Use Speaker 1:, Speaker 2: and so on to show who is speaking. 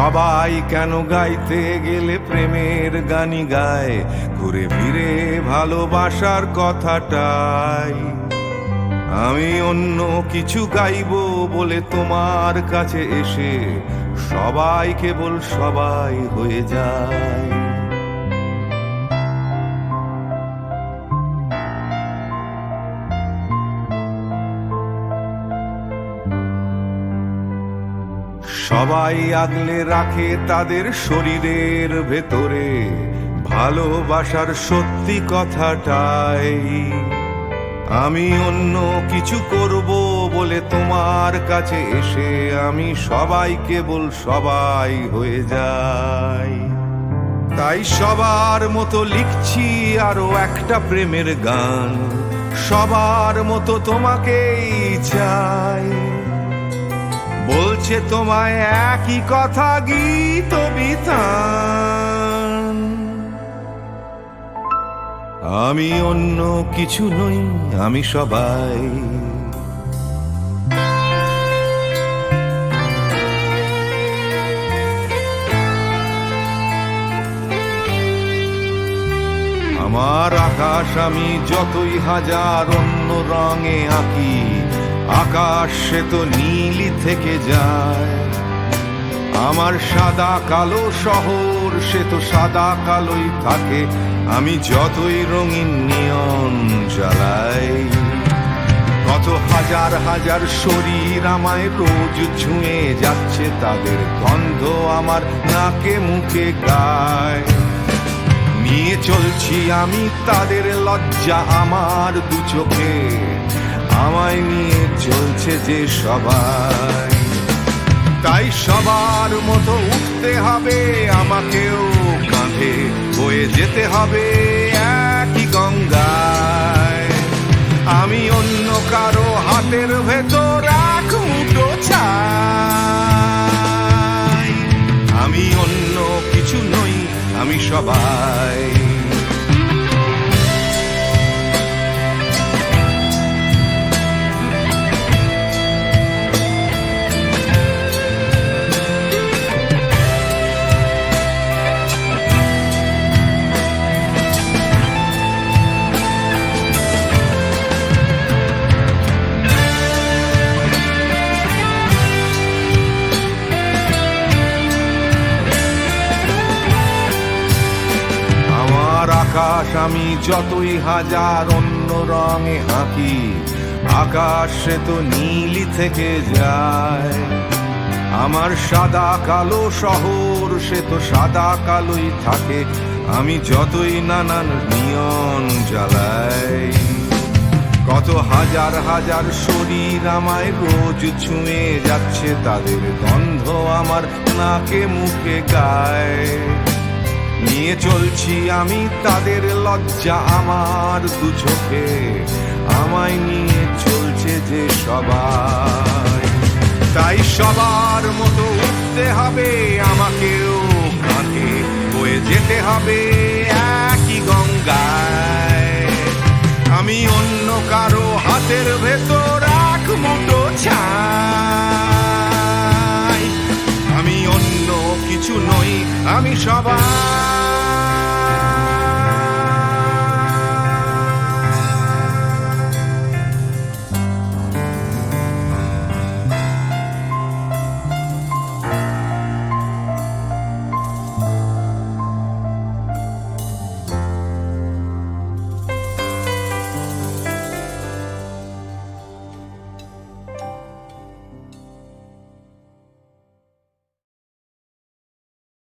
Speaker 1: সবাই কেন গাইতে গেলে প্রেমের গানি গায়? ঘুরে ফিরে ভালোবাসার কথাটাই। আমি অন্য কিছু গাইব বলে তোমার কাছে এসে সবাই কেবল সবাই হয়ে যায়। সবাই আগলে রাখে তাদের শরীরের ভেতরে। ভালোবাসার সত্যি কথাটাই। আমি অন্য কিছু করব বলে তোমার কাছে এসে আমি সবাই কেবল সবাই হয়ে যাই। তাই সবার মতো লিখছি আরও একটা প্রেমের গান। সবার মতো তোমাকেই চাই। বলছে তোমায় একই কথা গীত বিতান আমি অন্য কিছু নই, আমি সবাই। আমার আকাশ আমি যতই হাজার অন্য রঙে আঁকি আকাশ তো নীলি থেকে যায়। আমার সাদা কালো শহর, সে তো সাদা কালোই থাকে। আমি যতই রঙিন নিয়ন জ্বালাই। কত হাজার হাজার শরীর আমায় রোজ ছুঁয়ে যাচ্ছে, তাদের গন্ধ আমার নাকে মুখে গায়। নিয়ে চলছি আমি তাদের লজ্জা আমার দু চোখে। আমায় নিয়ে চলছে যে সবাই। তাই সবার মতো উঠতে হবে, আমাকেও কাঁধে বয়ে যেতে হবে একই গঙ্গায়। আমি অন্য কারও হাতের ভেতর এক মুঠো চাই আমি অন্য কিছু নই, আমি সবাই। আকাশ, আমি যতই হাজার অন্য রঙে আঁকি আকাশ সে তো নীলি থেকে যায়। আমার সাদা কালো শহর, সে তো সাদা কালোই থাকে, আমি যতই নানান নিয়ন জ্বালাই। কত হাজার হাজার শরীর আমায় রোজ ছুঁয়ে যাচ্ছে, তাদের গন্ধ আমার নাকে মুখে গায়। নিয়ে চলছি আমি তাদের লজ্জা আমার দু চোখে। আমায় নিয়ে চলছে যে সবাই। তাই সবার মতো উঠতে হবে, আমাকেও কাঁধে বয়ে যেতে হবে একই গঙ্গায়। আমি অন্য কারও হাতের ভেতর এক মুঠো ছাই। আমি অন্য কিছু নই, আমি সবাই